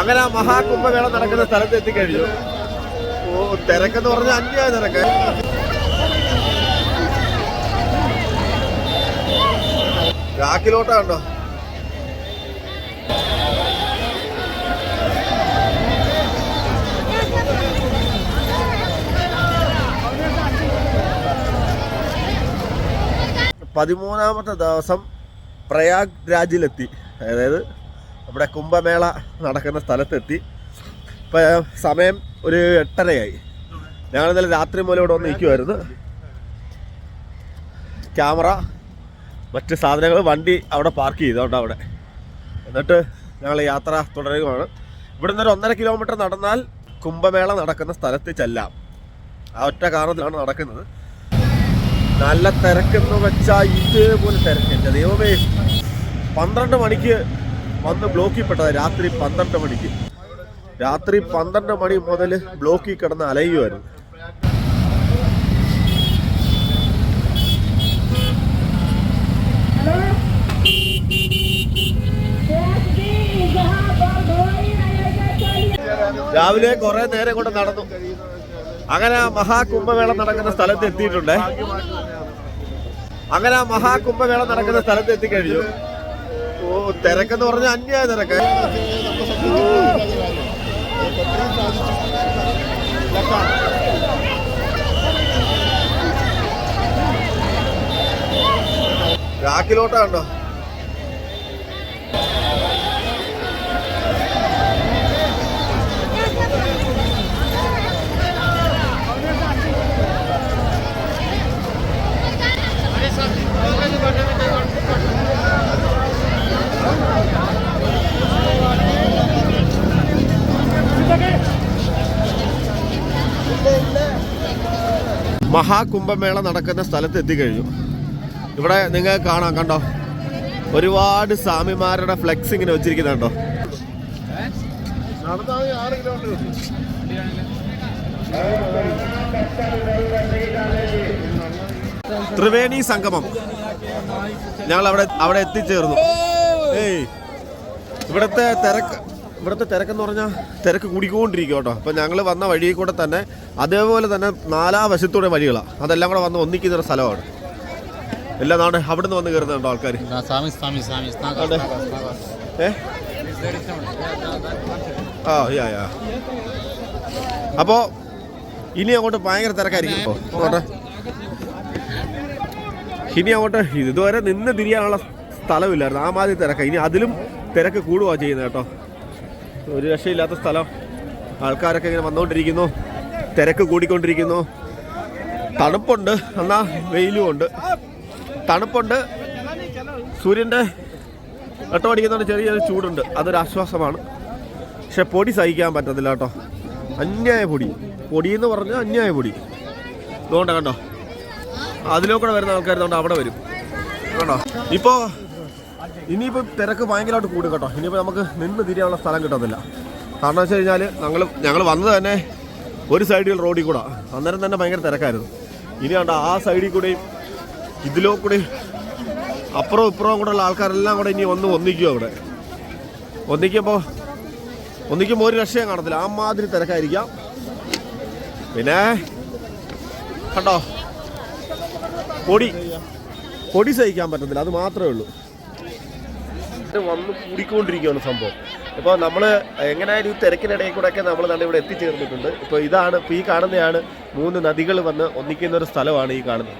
അങ്ങനെ ആ മഹാകുംഭമേള നടക്കുന്ന സ്ഥലത്ത് എത്തിക്കഴിഞ്ഞു. ഓ തിരക്കെന്ന് പറഞ്ഞാൽ അന്യായ തിരക്ക്. ബാക്കിലോട്ടാ കണ്ടോ പതിമൂന്നാമത്തെ ദിവസം പ്രയാഗ് രാജിലെത്തി. അതായത് നമ്മുടെ കുംഭമേള നടക്കുന്ന സ്ഥലത്തെത്തി. ഇപ്പം സമയം ഒരു എട്ടരയായി. ഞങ്ങൾ രാത്രി മുതൽ ഇവിടെ വന്ന് നിൽക്കുമായിരുന്നു ക്യാമറ മറ്റ് സാധനങ്ങൾ വണ്ടി അവിടെ പാർക്ക് ചെയ്തോണ്ട് അവിടെ. എന്നിട്ട് ഞങ്ങൾ യാത്ര തുടരുകയാണ്. ഇവിടുന്ന് ഒരു ഒന്നര കിലോമീറ്റർ നടന്നാൽ കുംഭമേള നടക്കുന്ന സ്ഥലത്ത് ചെല്ലാം. ആ ഒറ്റ കാരണത്തിലാണ് നടക്കുന്നത്. നല്ല തിരക്കെന്ന് വെച്ചാൽ ഇതേപോലെ തിരക്കില്ല ദൈവമേ. പന്ത്രണ്ട് മണിക്ക് വന്ന് ബ്ലോക്കിൽ പെട്ടത് രാത്രി പന്ത്രണ്ട് മണിക്ക്. രാത്രി പന്ത്രണ്ട് മണി മുതൽ ബ്ലോക്കിൽ കിടന്ന് അലയുമായിരുന്നു രാവിലെ കുറെ നേരം കൊണ്ട് നടന്നു. അങ്ങനെ മഹാകുംഭമേള നടക്കുന്ന സ്ഥലത്ത് എത്തിയിട്ടുണ്ട്? അങ്ങനെ മഹാകുംഭമേള നടക്കുന്ന സ്ഥലത്ത് എത്തിക്കഴിഞ്ഞു. ഓ തിരക്കെന്ന് പറഞ്ഞ അന്യായ തിരക്ക്. ബാക്കിലോട്ടാ മഹാകുംഭമേള നടക്കുന്ന സ്ഥലത്ത് എത്തിക്കഴിഞ്ഞു. ഇവിടെ നിങ്ങൾ കാണാം കണ്ടോ? ഒരുപാട് സ്വാമിമാരുടെ ഫ്ലെക്സ് ഇങ്ങനെ വെച്ചിരിക്കുന്നുണ്ടോ? ത്രിവേണി സംഗമം. ഞങ്ങൾ അവിടെ അവിടെ എത്തിച്ചേർന്നു. ഏയ് ഇവിടുത്തെ തിരക്ക് ഇവിടുത്തെ തിരക്കെന്ന് പറഞ്ഞാൽ തിരക്ക് കൂടിക്കൊണ്ടിരിക്കും കേട്ടോ. അപ്പോൾ ഞങ്ങൾ വന്ന വഴി കൂടെ തന്നെ അതേപോലെ തന്നെ നാലാ വശത്തൂടെ വഴികളാണ് അതെല്ലാം കൂടെ വന്ന് ഒന്നിക്കുന്ന ഒരു സ്ഥലമാണ്. എല്ലാം നാട് അവിടെ നിന്ന് വന്ന് കയറുന്നുണ്ടോ ആൾക്കാർ ആ യാ യാ. അപ്പോൾ ഇനി അങ്ങോട്ട് ഭയങ്കര തിരക്കായിരിക്കും കേട്ടോ ഇനി അങ്ങോട്ട് ഇതുവരെ നിന്ന് തിരിയാനുള്ള സ്ഥലമില്ലായിരുന്നു. ആ മാതിരി തിരക്ക. ഇനി അതിലും തിരക്ക് കൂടുവാ ചെയ്യുന്നത് കേട്ടോ. ഒരു രക്ഷയില്ലാത്ത സ്ഥലം. ആൾക്കാരൊക്കെ ഇങ്ങനെ വന്നുകൊണ്ടിരിക്കുന്നു തിരക്ക് കൂടിക്കൊണ്ടിരിക്കുന്നു. തണുപ്പുണ്ട്. എന്നാൽ വെയിലും ഉണ്ട്. തണുപ്പുണ്ട്. സൂര്യന്റെ വെട്ടമടിക്കുന്നതുകൊണ്ട് ചെറിയൊരു ചൂടുണ്ട്. അതൊരു ആശ്വാസമാണ്. പക്ഷെ പൊടി സഹിക്കാൻ പറ്റത്തില്ല കേട്ടോ. അന്യായ പൊടി. പൊടി എന്ന് പറഞ്ഞാൽ അന്യായ പൊടി. ഇതുകൊണ്ട് കണ്ടോ? അതിലൂടെ വരുന്ന ആൾക്കാർ അവിടെ വരും. കണ്ടോ? ഇപ്പോൾ ഇനിയിപ്പോൾ തിരക്ക് ഭയങ്കരമായിട്ട് കൂടും കേട്ടോ. ഇനിയിപ്പോൾ നമുക്ക് നിന്ന് തിരിയാനുള്ള സ്ഥലം കിട്ടത്തില്ല. കാരണം വെച്ച് കഴിഞ്ഞാൽ ഞങ്ങൾ ഞങ്ങൾ വന്നത് തന്നെ ഒരു സൈഡിൽ റോഡിൽ കൂടെ. അന്നേരം തന്നെ ഭയങ്കര തിരക്കായിരുന്നു. ഇനി കണ്ട ആ സൈഡിൽ കൂടെയും ഇതിലോ കൂടി അപ്പുറവും ഇപ്പുറവും കൂടെ ഉള്ള ആൾക്കാരെല്ലാം കൂടെ ഇനി ഒന്ന് ഒന്നിക്കും അവിടെ. ഒന്നിക്കുമ്പോൾ ഒന്നിക്കുമ്പോൾ ഒരു രക്ഷയും കാണത്തില്ല. ആ മാതിരി തിരക്കായിരിക്കാം. പിന്നെ കണ്ടോ? പൊടി പൊടി സഹിക്കാൻ പറ്റത്തില്ല. അത് മാത്രമേ ഉള്ളൂ. ഇത് വന്ന് കൂടിക്കൊണ്ടിരിക്കുകയാണ് സംഭവം. ഇപ്പോൾ നമ്മൾ എങ്ങനെയായാലും ഈ തിരക്കിനിടയിൽ കൂടെ ഒക്കെ നമ്മൾ നല്ല ഇവിടെ എത്തിച്ചേർന്നിട്ടുണ്ട്. ഇപ്പോൾ ഇതാണ് ഇപ്പോൾ ഈ കാണുന്നതാണ് മൂന്ന് നദികൾ വന്ന് ഒന്നിക്കുന്ന ഒരു സ്ഥലമാണ് ഈ കാണുന്നത്.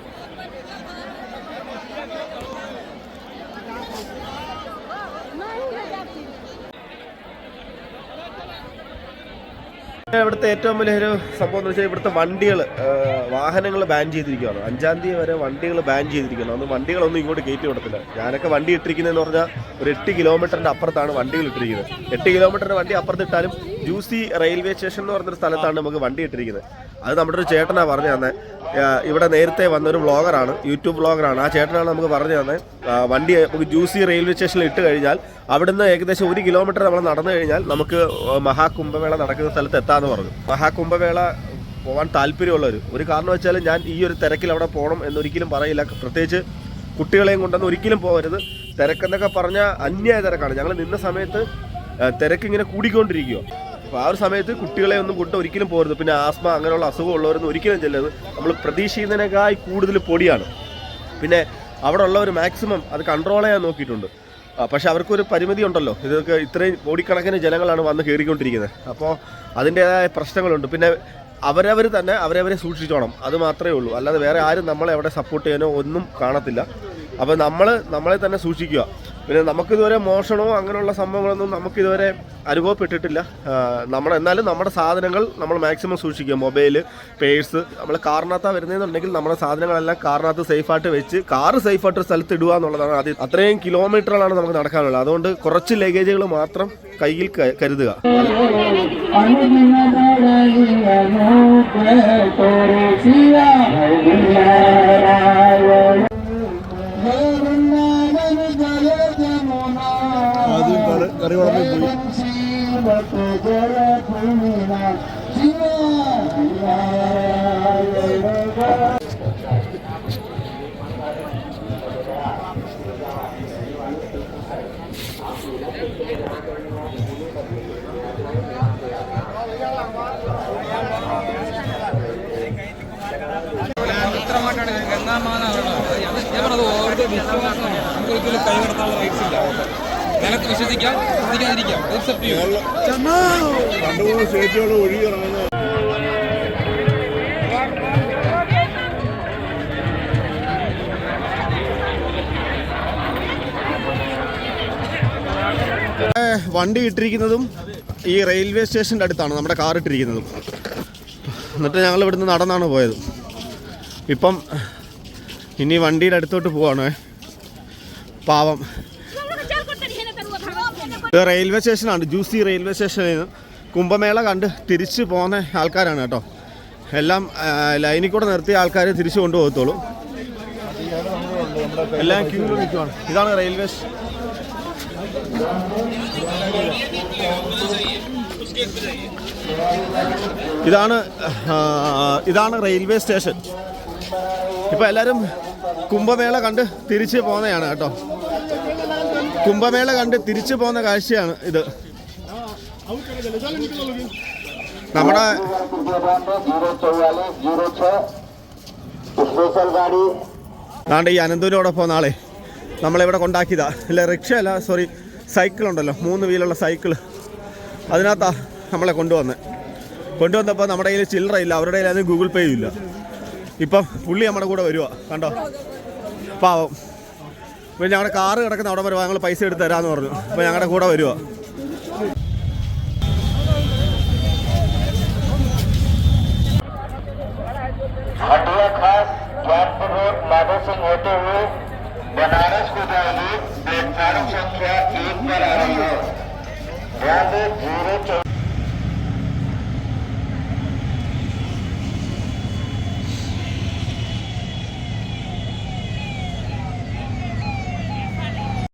ഇവിടുത്തെ ഏറ്റവും വലിയൊരു സംഭവം എന്ന് വെച്ചാൽ ഇവിടുത്തെ വണ്ടികൾ വാഹനങ്ങൾ ബാൻ ചെയ്തിരിക്കുകയാണ്. അഞ്ചാം തീയതി വരെ വണ്ടികൾ ബാൻ ചെയ്തിരിക്കുകയാണ്. അന്ന് വണ്ടികളൊന്നും ഇങ്ങോട്ട് കയറ്റി വിടത്തില്ല. ഞാനൊക്കെ വണ്ടി ഇട്ടിരിക്കുന്നതെന്ന് പറഞ്ഞാൽ ഒരു എട്ട് കിലോമീറ്ററിന്റെ അപ്പുറത്താണ് വണ്ടികൾ ഇട്ടിരിക്കുന്നത്. എട്ട് കിലോമീറ്ററിന്റെ വണ്ടി അപ്പുറത്തിട്ടാലും ജൂസി റെയിൽവേ സ്റ്റേഷൻ എന്ന് പറഞ്ഞൊരു സ്ഥലത്താണ് നമുക്ക് വണ്ടി ഇട്ടിരിക്കുന്നത്. അത് നമ്മുടെ ഒരു ചേട്ടനാണ് പറഞ്ഞു തന്നെ. ഇവിടെ നേരത്തെ വന്നൊരു വ്ളോഗറാണ് യൂട്യൂബ് വ്ളോഗറാണ്. ആ ചേട്ടനാണ് നമുക്ക് പറഞ്ഞു തന്നെ. വണ്ടി നമുക്ക് ജൂസി റെയിൽവേ സ്റ്റേഷനിൽ ഇട്ട് കഴിഞ്ഞാൽ അവിടുന്ന് ഏകദേശം ഒരു കിലോമീറ്റർ നമ്മൾ നടന്നു കഴിഞ്ഞാൽ നമുക്ക് മഹാകുംഭമേള നടക്കുന്ന സ്ഥലത്ത് എത്താമെന്ന് പറഞ്ഞു. മഹാകുംഭമേള പോകാൻ താല്പര്യമുള്ളവർ ഒരു കാരണം വെച്ചാൽ ഞാൻ ഈ ഒരു തിരക്കിൽ അവിടെ പോകണം എന്നൊരിക്കലും പറയില്ല. പ്രത്യേകിച്ച് കുട്ടികളെയും കൊണ്ടൊന്നും ഒരിക്കലും പോകരുത്. തിരക്കെന്നൊക്കെ പറഞ്ഞാൽ അന്യായ തിരക്കാണ്. ഞങ്ങൾ നിന്ന സമയത്ത് തിരക്കിങ്ങനെ കൂടിക്കൊണ്ടിരിക്കുകയോ അപ്പോൾ ആ ഒരു സമയത്ത് കുട്ടികളെ ഒന്നും കൊണ്ട് ഒരിക്കലും പോകരുത്. പിന്നെ ആസ്മ അങ്ങനെയുള്ള അസുഖമുള്ളവരൊന്നും ഒരിക്കലും ചെല്ലരുത്. നമ്മൾ പ്രതീക്ഷിക്കുന്നതിനേക്കാൾ കൂടുതൽ പൊടിയാണ്. പിന്നെ അവിടെ ഉള്ളവർ മാക്സിമം അത് കൺട്രോൾ ചെയ്യാൻ നോക്കിയിട്ടുണ്ട്. പക്ഷേ അവർക്കൊരു പരിമിതി ഉണ്ടല്ലോ. ഇതൊക്കെ ഇത്രയും കോടിക്കണക്കിന് ജനങ്ങളാണ് വന്ന് കയറിക്കൊണ്ടിരിക്കുന്നത് അപ്പോൾ അതിന്റേതായ പ്രശ്നങ്ങളുണ്ട്. പിന്നെ അവരവർ തന്നെ അവരവരെ സൂക്ഷിച്ചോണം. അത് മാത്രമേ ഉള്ളൂ. അല്ലാതെ വേറെ ആരും നമ്മളെ അവിടെ സപ്പോർട്ട് ചെയ്യാനോ ഒന്നും കാണത്തില്ല. അപ്പോൾ നമ്മൾ നമ്മളെ തന്നെ സൂക്ഷിക്കുക. പിന്നെ നമുക്കിതുവരെ മോഷണമോ അങ്ങനെയുള്ള സംഭവങ്ങളൊന്നും നമുക്കിതുവരെ അനുഭവപ്പെട്ടിട്ടില്ല. നമ്മൾ എന്നാലും നമ്മുടെ സാധനങ്ങൾ നമ്മൾ മാക്സിമം സൂക്ഷിക്കുക. മൊബൈൽ പേഴ്സ് നമ്മൾ കാറിനകത്താണ് വരുന്നതെന്നുണ്ടെങ്കിൽ നമ്മുടെ സാധനങ്ങളെല്ലാം കാറിനകത്ത് സേഫായിട്ട് വെച്ച് കാറ് സേഫായിട്ട് സ്ഥലത്ത് ഇടുക എന്നുള്ളതാണ് ആദ്യം. അത്രയും കിലോമീറ്ററുകളാണ് നമുക്ക് നടക്കാനുള്ളത്. അതുകൊണ്ട് കുറച്ച് ലഗേജുകൾ മാത്രം കയ്യിൽ കരുതുക. എത്രമായിട്ടാണ് ഗംഗാമാനാവുന്നത് ഞാൻ പറഞ്ഞത് ഓരോ വിശ്വാസമാണ്. നമുക്ക് ഒരിക്കലും കൈകടത്താനുള്ള റൈറ്റ്സ് ഇല്ല. നിനക്ക് വിശ്വസിക്കാം വിശ്വസിക്കാതിരിക്കാം സ്റ്റേറ്റുകൾ ഒഴിയിറങ്ങുന്ന വണ്ടി ഇട്ടിരിക്കുന്നതും ഈ റെയിൽവേ സ്റ്റേഷന്റെ അടുത്താണ് നമ്മുടെ കാർ ഇട്ടിരിക്കുന്നതും. എന്നിട്ട് ഞങ്ങൾ ഇവിടുന്ന് നടന്നാണ് പോയത്. ഇപ്പം ഇനി വണ്ടിയുടെ അടുത്തോട്ട് പോവാണേ. പാവം. ഇത് റെയിൽവേ സ്റ്റേഷനാണ് ജൂസി റെയിൽവേ സ്റ്റേഷനിൽ നിന്ന് കുംഭമേള കണ്ട് തിരിച്ച് പോകുന്ന ആൾക്കാരാണ് കേട്ടോ. എല്ലാം ലൈനിൽ കൂടെ നിർത്തിയ ആൾക്കാരെ തിരിച്ചു കൊണ്ടുപോകത്തുള്ളൂ. എല്ലാം ക്യൂവിൽ നിൽക്കുവാണ്. ഇതാണ് റെയിൽവേ ഇതാണ് ഇതാണ് റെയിൽവേ സ്റ്റേഷൻ ഇപ്പോൾ എല്ലാവരും കുംഭമേള കണ്ട് തിരിച്ചു പോകുന്നതാണ് കേട്ടോ. കുംഭമേള കണ്ട് തിരിച്ചു പോകുന്ന കാഴ്ചയാണ് ഇത്. നമ്മുടെ നാണ്ട് ഈ അനന്തൂരിനോടൊപ്പം നാളെ നമ്മളിവിടെ കൊണ്ടാക്കിയതാ. അല്ല റിക്ഷ അല്ല സോറി സൈക്കിൾ ഉണ്ടല്ലോ. മൂന്ന് വീലുള്ള സൈക്കിൾ അതിനകത്താണ് നമ്മളെ കൊണ്ടുവന്നത് കൊണ്ടുവന്നപ്പോൾ നമ്മുടെ കയ്യിൽ ചില്ലറയില്ല. അവരുടെ കയ്യിൽ ഗൂഗിൾ പേ ഇല്ല. ഇപ്പം പുള്ളി നമ്മുടെ കൂടെ വരുവാ കണ്ടോ പാവം ഇപ്പം ഞങ്ങളുടെ കാറ് കിടക്കുന്ന അവിടെ വരുവാ ഞങ്ങൾ പൈസ എടുത്ത് തരാമെന്ന് പറഞ്ഞു അപ്പോൾ ഞങ്ങളുടെ കൂടെ വരുവാ हटिया खास ज्ञानपुर रोड माधो सिंह होते हुए बनारस को जाएगी प्लेटफार्म संख्या एक पर आ रही है ध्यान दें जीरो चौ